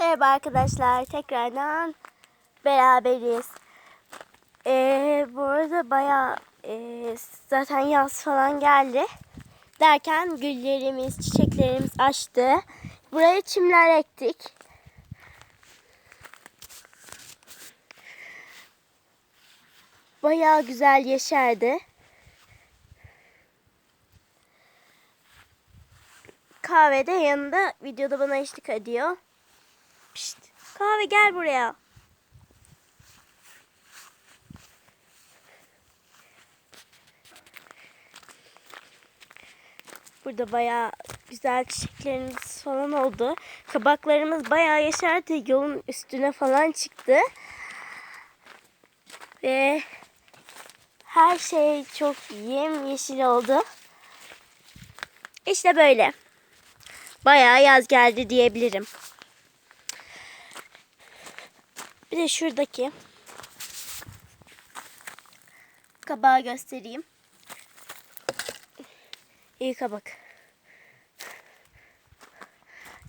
Merhaba arkadaşlar. Tekrardan beraberiz. Ee, bu arada bayağı e, zaten yaz falan geldi. Derken güllerimiz, çiçeklerimiz açtı. Buraya çimler ektik. Bayağı güzel yeşerdi. Kahve de yanında videoda bana eşlik ediyor. Pişt, kahve gel buraya. Burada bayağı güzel çiçeklerimiz falan oldu. Kabaklarımız bayağı yeşerdi. Yolun üstüne falan çıktı. Ve her şey çok yemyeşil oldu. İşte böyle. Bayağı yaz geldi diyebilirim. Bir de şuradaki kabağı göstereyim. İyi kabak.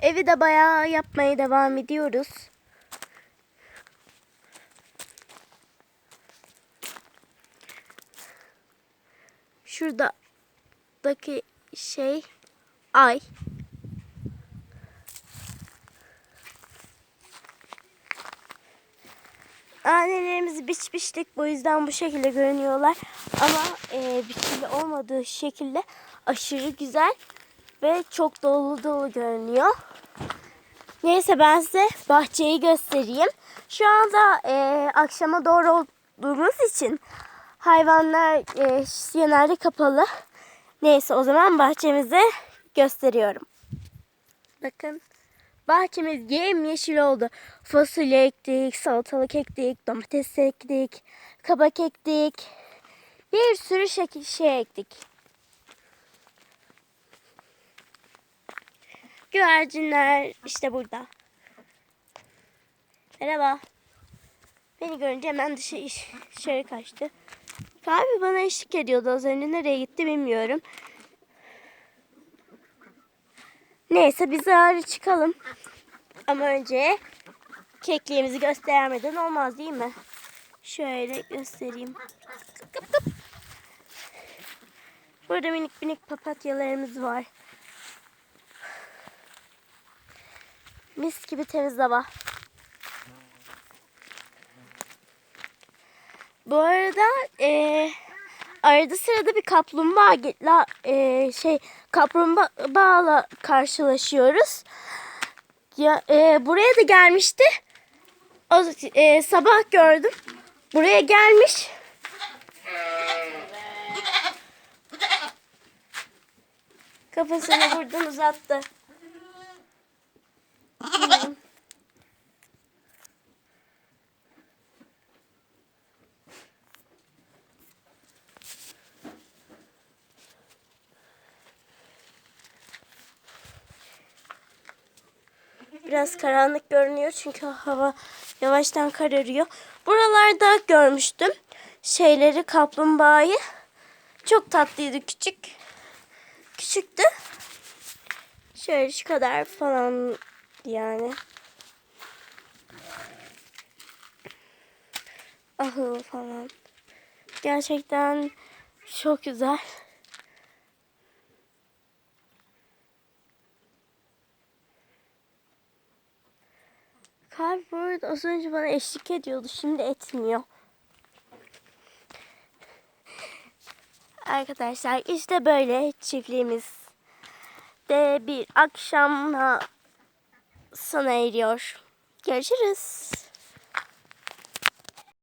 Evi de bayağı yapmaya devam ediyoruz. Şuradaki şey ay. Annelerimizi biç bu yüzden bu şekilde görünüyorlar. Ama e, biçili olmadığı şekilde aşırı güzel ve çok dolu dolu görünüyor. Neyse ben size bahçeyi göstereyim. Şu anda e, akşama doğru olduğumuz için hayvanlar e, genelde kapalı. Neyse o zaman bahçemizi gösteriyorum. Bakın bahçemiz yemyeşil oldu. Fasulye ektik, salatalık ektik, domates ektik, kabak ektik. Bir sürü şekil şey ektik. Güvercinler işte burada. Merhaba. Beni görünce hemen dışarı, dışarı kaçtı. Abi bana eşlik ediyordu az önce. Nereye gitti bilmiyorum. Neyse biz ağrı çıkalım. Ama önce kekliğimizi göstermeden olmaz değil mi? Şöyle göstereyim. Burada minik minik papatyalarımız var. Mis gibi temiz hava. Bu arada e, arada sırada bir kaplumbağa e, şey kaplumbağayla karşılaşıyoruz. Ya e, buraya da gelmişti. O, e, sabah gördüm. Buraya gelmiş. Kafasını buradan uzattı. Biraz karanlık görünüyor çünkü hava yavaştan kararıyor. Buralarda görmüştüm şeyleri kaplumbağayı. Çok tatlıydı küçük. Küçüktü. Şöyle şu kadar falan yani. Ahıl falan. Gerçekten çok güzel. Kalp bu az önce bana eşlik ediyordu. Şimdi etmiyor. Arkadaşlar işte böyle çiftliğimiz de bir akşamla sona eriyor. Görüşürüz.